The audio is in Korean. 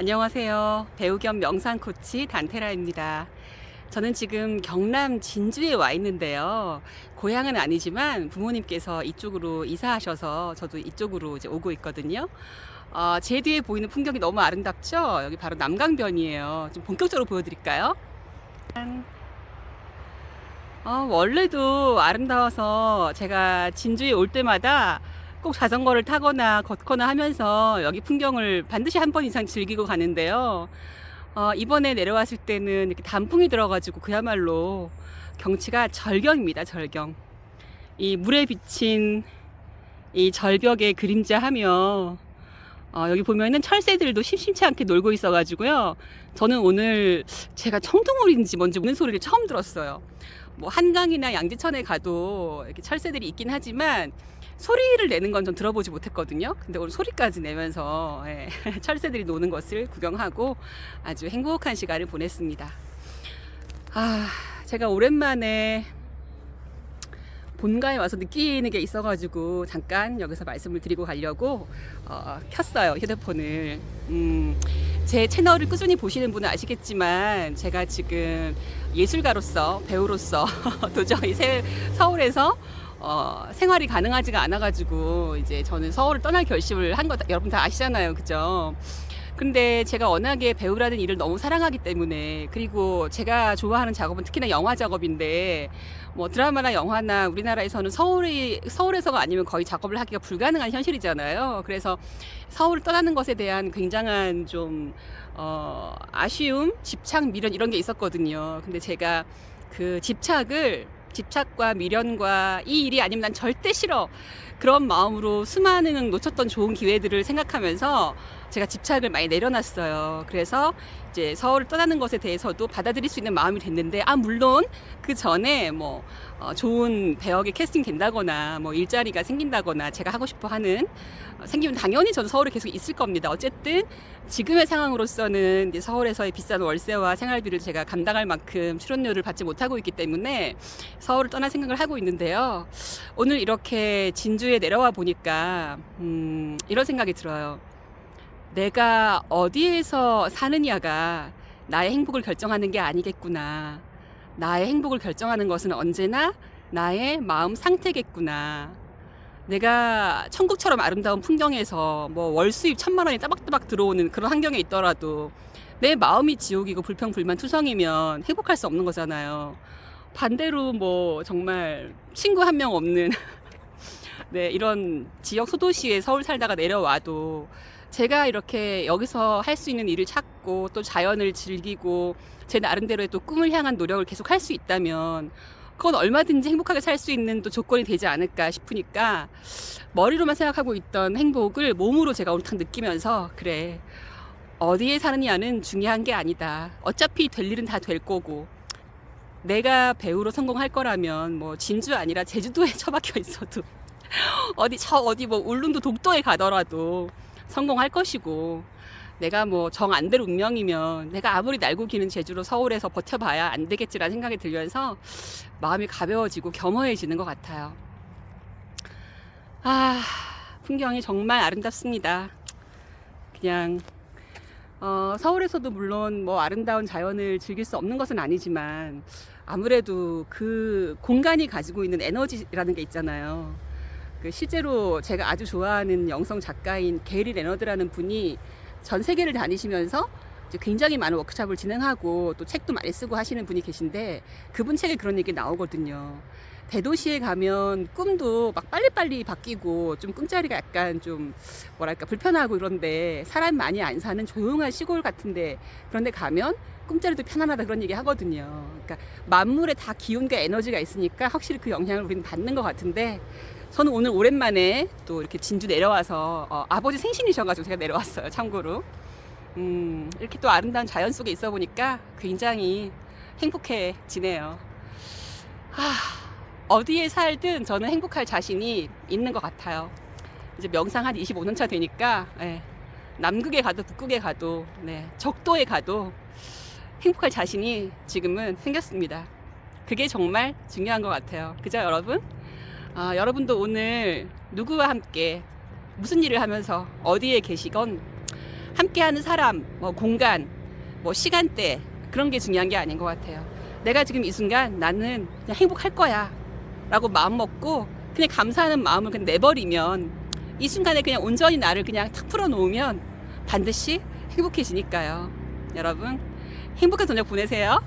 안녕하세요. 배우 겸 명상 코치 단테라입니다. 저는 지금 경남 진주에 와 있는데요. 고향은 아니지만 부모님께서 이쪽으로 이사하셔서 저도 이쪽으로 이제 오고 있거든요. 어, 제 뒤에 보이는 풍경이 너무 아름답죠? 여기 바로 남강변이에요. 좀 본격적으로 보여드릴까요? 짠. 어, 원래도 아름다워서 제가 진주에 올 때마다 꼭 자전거를 타거나 걷거나 하면서 여기 풍경을 반드시 한 번 이상 즐기고 가는데요. 어, 이번에 내려왔을 때는 이렇게 단풍이 들어가지고 그야말로 경치가 절경입니다, 절경. 이 물에 비친 이 절벽의 그림자 하며 어, 여기 보면은 철새들도 심심치 않게 놀고 있어가지고요. 저는 오늘 제가 청둥오리인지 뭔지 우는 소리를 처음 들었어요. 뭐 한강이나 양지천에 가도 이렇게 철새들이 있긴 하지만 소리를 내는 건 전 들어보지 못했거든요. 근데 오늘 소리까지 내면서 예, 철새들이 노는 것을 구경하고 아주 행복한 시간을 보냈습니다. 아, 제가 오랜만에 본가에 와서 느끼는 게 있어가지고 잠깐 여기서 말씀을 드리고 가려고 어, 켰어요 휴대폰을. 음, 제 채널을 꾸준히 보시는 분은 아시겠지만 제가 지금 예술가로서 배우로서 도저히 새, 서울에서 어, 생활이 가능하지가 않아가지고 이제 저는 서울을 떠날 결심을 한 거 여러분 다 아시잖아요, 그죠? 근데 제가 워낙에 배우라는 일을 너무 사랑하기 때문에 그리고 제가 좋아하는 작업은 특히나 영화 작업인데 뭐 드라마나 영화나 우리나라에서는 서울이 서울에서가 아니면 거의 작업을 하기가 불가능한 현실이잖아요. 그래서 서울을 떠나는 것에 대한 굉장한 좀 어, 아쉬움, 집착, 미련 이런 게 있었거든요. 근데 제가 그 집착을 집착과 미련과 이 일이 아니면 난 절대 싫어. 그런 마음으로 수많은 놓쳤던 좋은 기회들을 생각하면서 제가 집착을 많이 내려놨어요. 그래서 이제 서울을 떠나는 것에 대해서도 받아들일 수 있는 마음이 됐는데, 아, 물론 그 전에 뭐, 어, 좋은 배역에 캐스팅 된다거나, 뭐, 일자리가 생긴다거나, 제가 하고 싶어 하는, 어, 생기면 당연히 저는 서울에 계속 있을 겁니다. 어쨌든 지금의 상황으로서는 이제 서울에서의 비싼 월세와 생활비를 제가 감당할 만큼 출연료를 받지 못하고 있기 때문에 서울을 떠날 생각을 하고 있는데요. 오늘 이렇게 진주에 내려와 보니까, 음, 이런 생각이 들어요. 내가 어디에서 사느냐가 나의 행복을 결정하는 게 아니겠구나. 나의 행복을 결정하는 것은 언제나 나의 마음 상태겠구나. 내가 천국처럼 아름다운 풍경에서 뭐 월 수입 천만 원이 따박따박 들어오는 그런 환경에 있더라도 내 마음이 지옥이고 불평불만 투성이면 행복할 수 없는 거잖아요. 반대로 뭐 정말 친구 한 명 없는 네, 이런 지역 소도시에 서울 살다가 내려와도 제가 이렇게 여기서 할 수 있는 일을 찾고 또 자연을 즐기고 제 나름대로의 또 꿈을 향한 노력을 계속 할 수 있다면 그건 얼마든지 행복하게 살 수 있는 또 조건이 되지 않을까 싶으니까 머리로만 생각하고 있던 행복을 몸으로 제가 오늘 딱 느끼면서 그래 어디에 사느냐는 중요한 게 아니다. 어차피 될 일은 다 될 거고 내가 배우로 성공할 거라면 뭐 진주 아니라 제주도에 처박혀 있어도 어디 저 어디 뭐 울릉도 독도에 가더라도 성공할 것이고 내가 뭐 정 안 될 운명이면 내가 아무리 날고 기는 제주로 서울에서 버텨봐야 안 되겠지라는 생각이 들면서 마음이 가벼워지고 겸허해지는 것 같아요. 아 풍경이 정말 아름답습니다. 그냥 어, 서울에서도 물론 뭐 아름다운 자연을 즐길 수 없는 것은 아니지만 아무래도 그 공간이 가지고 있는 에너지라는 게 있잖아요. 그 실제로 제가 아주 좋아하는 영성 작가인 게리 레너드라는 분이 전 세계를 다니시면서 굉장히 많은 워크숍을 진행하고 또 책도 많이 쓰고 하시는 분이 계신데 그분 책에 그런 얘기 나오거든요. 대도시에 가면 꿈도 막 빨리빨리 바뀌고 좀 꿈자리가 약간 좀 뭐랄까 불편하고 이런데 사람 많이 안 사는 조용한 시골 같은데 그런데 가면 꿈자리도 편안하다 그런 얘기 하거든요. 그러니까 만물에 다 기운과 에너지가 있으니까 확실히 그 영향을 우리는 받는 것 같은데 저는 오늘 오랜만에 또 이렇게 진주 내려와서 어, 아버지 생신이셔가지고 제가 내려왔어요. 참고로 음, 이렇게 또 아름다운 자연 속에 있어 보니까 굉장히 행복해지네요. 하, 어디에 살든 저는 행복할 자신이 있는 것 같아요. 이제 명상 한 25년 차 되니까 예, 남극에 가도 북극에 가도 네, 적도에 가도 행복할 자신이 지금은 생겼습니다. 그게 정말 중요한 것 같아요. 그죠, 여러분? 아, 여러분도 오늘 누구와 함께 무슨 일을 하면서 어디에 계시건 함께하는 사람, 뭐 공간, 뭐 시간대 그런 게 중요한 게 아닌 것 같아요. 내가 지금 이 순간 나는 그냥 행복할 거야. 라고 마음 먹고 그냥 감사하는 마음을 그냥 내버리면 이 순간에 그냥 온전히 나를 그냥 탁 풀어놓으면 반드시 행복해지니까요. 여러분, 행복한 저녁 보내세요.